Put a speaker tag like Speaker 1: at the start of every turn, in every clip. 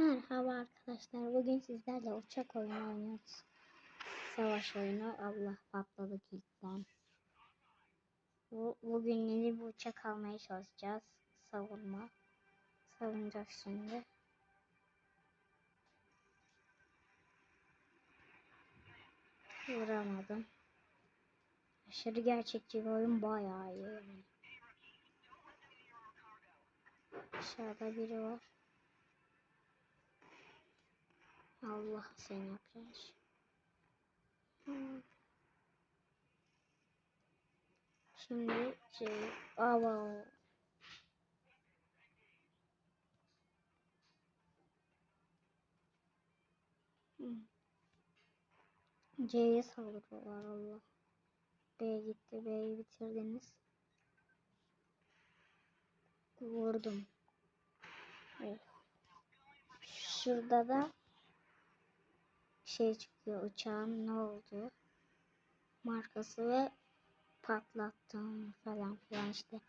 Speaker 1: Merhaba arkadaşlar. Bugün sizlerle uçak oyunu oynuyoruz. Savaş oyunu. Allah patladı kilitten. Bu, bugün yeni bir uçak almaya çalışacağız. Savunma. Savunacağız şimdi. Vuramadım. Aşırı gerçekçi bir oyun bayağı iyi. Yani. Aşağıda biri var. Allah sen yapacaksın. Hmm. Şimdi şey, ava. C'ye saldırıyorlar Allah. B gitti. B'yi bitirdiniz. Vurdum. Evet. Şurada da şey çıkıyor uçağın ne oldu? Markası ve patlattığım falan filan işte.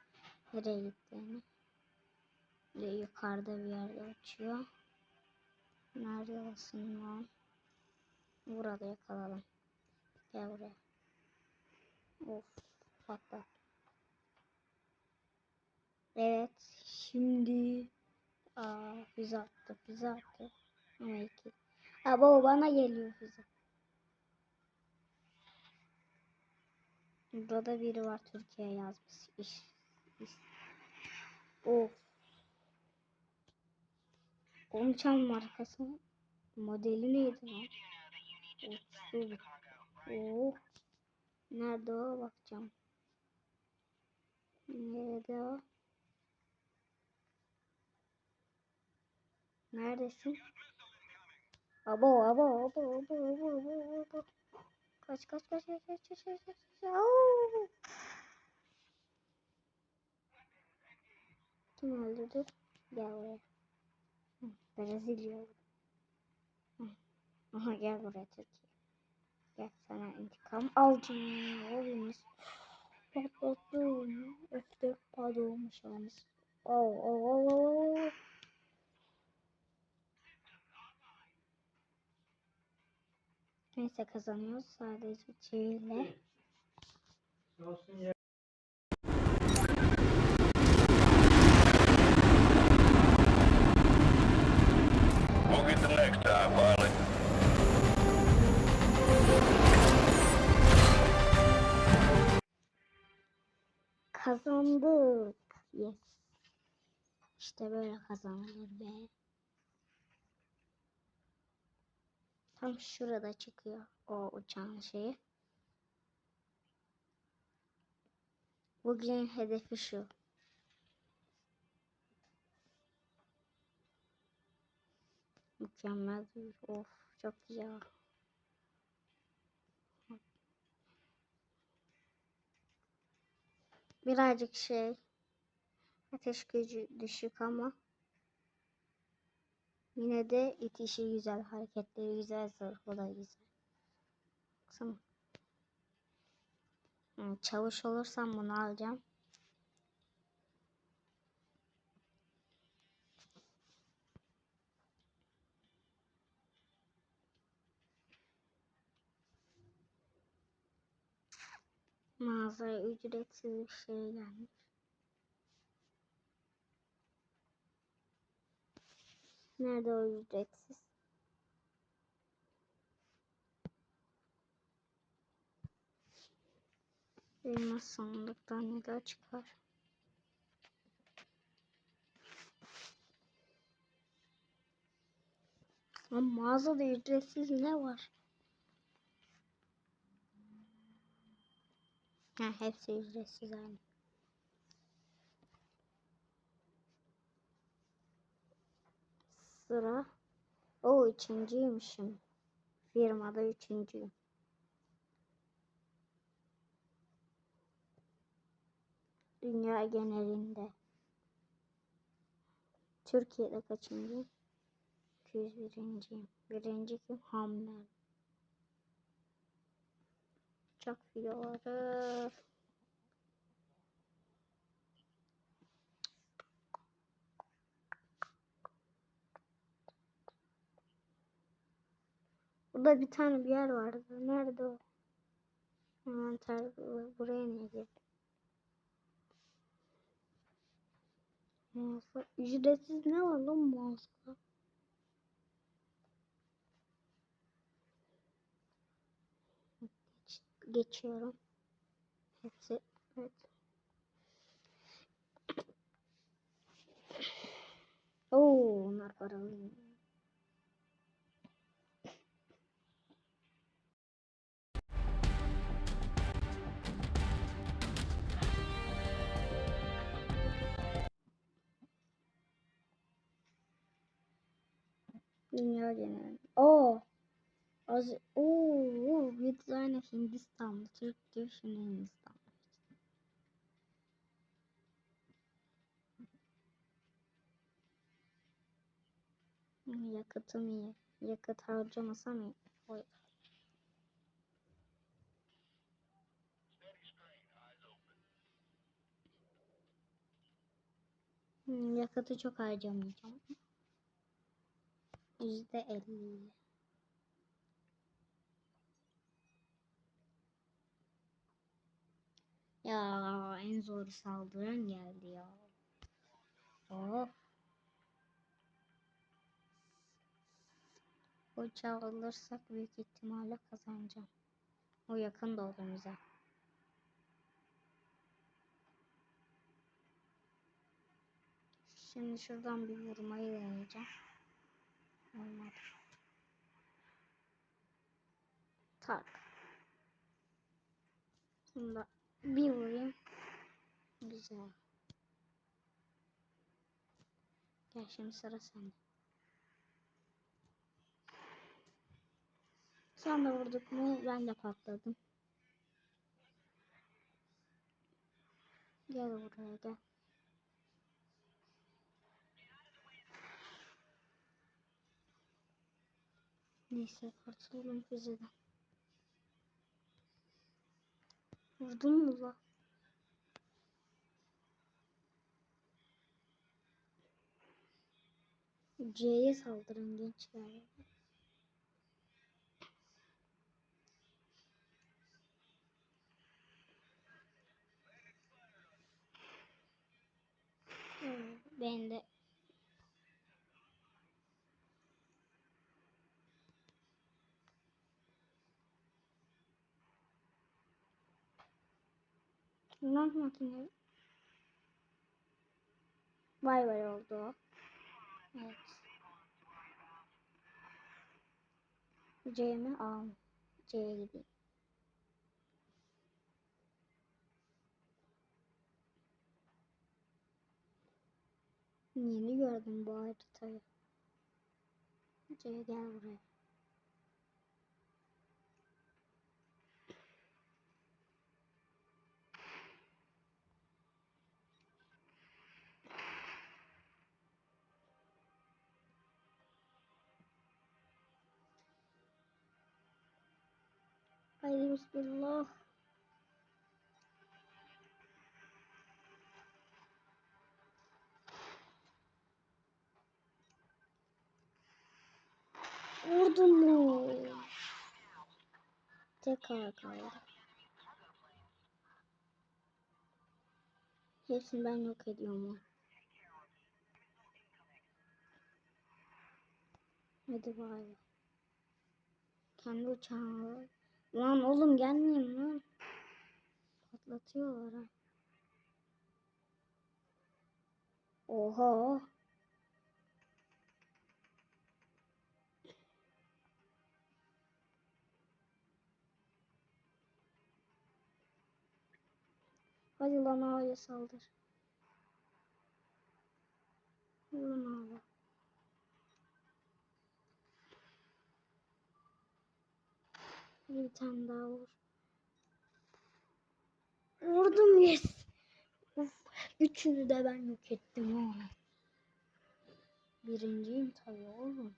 Speaker 1: Nereye gittiğini. Ve yukarıda bir yerde uçuyor. Nerede olsun lan? Burada yakalalım. Gel buraya. Of patlat. Evet şimdi aa füze attı füze attı ama iki Ha baba bana geliyor füze. Burada biri var Türkiye yazmış. İş, iş. Of. Onun çam markası modeli neydi lan? Of. Oh. Nerede o bakacağım. Nerede o? Neredesin? Abo abo abo abo abo abo abo. Kaç kaç kaç kaç kaç kaç kaç kaç. Au! Kim öldürdü? Gel buraya. Brezilya. Aha gel buraya Türkiye. Gel sana intikam alacağım. Oğlumuz. Patlattı onu. Öfte padolmuş olmuş. Oh oh oh oh. Neyse kazanıyoruz sadece çiviyle.
Speaker 2: Pilot.
Speaker 1: Kazandık. Yes. İşte böyle kazanılır be. Tam şurada çıkıyor o uçağın şeyi. Bugün hedefi şu. Mükemmel bir of çok güzel. Birazcık şey ateş gücü düşük ama yine de itişi güzel, hareketleri güzel, zırhı da güzel. Baksana. Hmm, Çavuş olursam bunu alacağım. Mağazaya ücretsiz bir şey gelmiş. Nerede o ücretsiz? Elmas sandıktan ne daha çıkar? Ama mağazada ücretsiz ne var? Ha, hepsi ücretsiz aynı. Sıra. O üçüncüymüşüm. Firmada üçüncüyüm. Dünya genelinde. Türkiye'de kaçıncıyım? 201. Birinci kim? Hamler. Uçak videoları. Burada bir tane bir yer vardı. Nerede o? Envanter buraya niye girdi? Mouse'la ücretsiz ne var lan mouse'la? Geç, geçiyorum. Hepsi evet. Oo, onlar paralı. Dünya genelinde. Oo. Az oo, bir tane Hindistanlı, Türk diyor şimdi Hindistan. Yakıtım iyi. Yakıt harcamasam iyi. Oy. Hmm, yakıtı çok harcamayacağım. Yüzde elli. Ya en zor saldıran geldi ya. Oh. Uçağı alırsak büyük ihtimalle kazanacağım. O yakın da oldu bize. Şimdi şuradan bir vurmayı deneyeceğim. Olmadı. Tak. Şimdi bir vurayım. Güzel. Gel şimdi sıra sende. Sen de vurduk mu ben de patladım. Gel buraya gel. Neyse kurtulalım füzeden. Vurdun mu la? C'ye saldırın gençler. Ben de Lan makine. Vay vay oldu. Evet. C mi? A mı? C'ye gideyim. Yeni gördüm bu haritayı. C gel buraya. Haydi bismillah. Vurdum mu? Tekrar kaldı. Hepsini ben yok ediyorum. ha. Hadi bay. Kendi uçağını Lan oğlum gelmeyeyim lan. Patlatıyorlar ha. Oha. Hadi lan A'ya saldır. Vurun abi. Bir tane daha vur. Vurdum yes. Üçünü de ben yok ettim ha. Birinciyim tabii oğlum.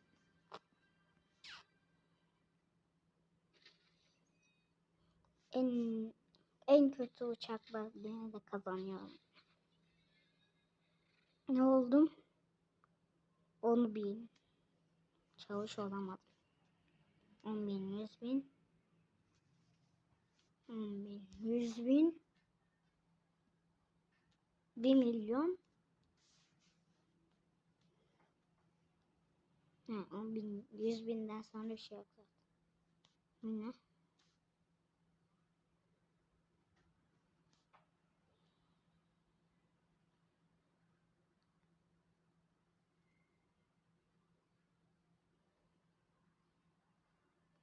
Speaker 1: En en kötü uçakla yine de kazanıyorum. Ne oldum? Onu bil. Çalış olamadım. 10 bin, 100 bin. 10 bin, 100 bin. 1 milyon. Ha, 10 bin, 100 binden sonra bir şey yok zaten. Ne?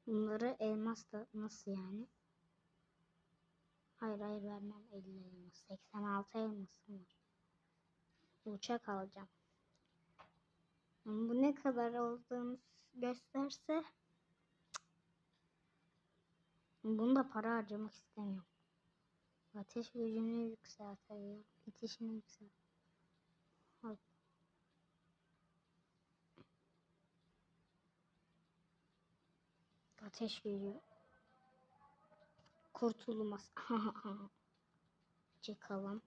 Speaker 1: Bunları elmas da nasıl yani? Hayır hayır vermem 50 elmas. 86 elmasım var. Uçak alacağım. Bu ne kadar olduğunu gösterse bunu da para harcamak istemiyorum. Ateş gücünü yükseltiyor. İtişini yükselt. Ateş gücü. Kurtulmaz. Çıkalım.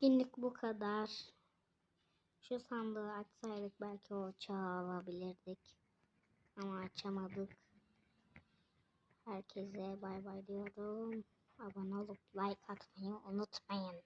Speaker 1: Günlük bu kadar. Şu sandığı açsaydık belki o çağı alabilirdik. Ama açamadık. Herkese bay bay diyorum. Abone olup like atmayı unutmayın.